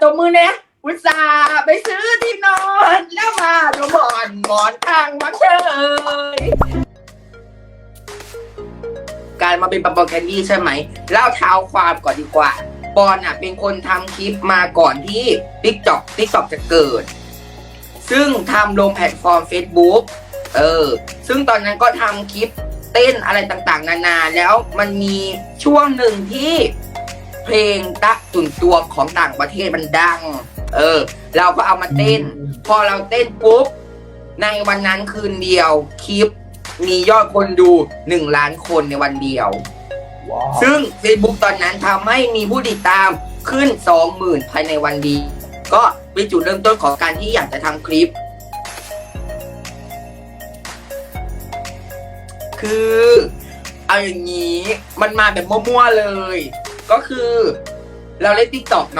ตัวมือเนี่ยอุตส่าห์ไปซื้อที่นอน แล้วมาดูหมอนหมอนข้างมาเฉยการมาเป็นปัมปอแคนดี้ใช่ไหมเล่าเท้าความก่อนดีกว่า บอลอะเป็นคนทำคลิปมาก่อนที่ t ิ k t o k t ิ k t o k จะเกิด ซึ่งทำลงแพลตฟอร์ม Facebook เออ ซึ่งตอนนั้นก็ทำคลิปเต้นอะไรต่างๆ นานา แล้วมันมีช่วงหนึ่งที่ เพลงตะตุ่นตัวของต่างประเทศมันดัง เออ เราก็เอามาเต้น พอเราเต้นปุ๊บ ในวันนั้นคืนเดียวคลิป มียอดคนดูหนึ่งล้านคนในวันเดียวว้าวซึ่ง Facebook ตอนนั้นทำให้มีผู้ติดตามขึ้น20,000ภายในวันเดียวก็เป็นจุดเริ่มต้นของการที่อยากจะทำคลิป คือเอาอย่างนี้มันมาแบบมั่วๆเลย ก็คือเราเล่นติ๊กต็อกเนาะ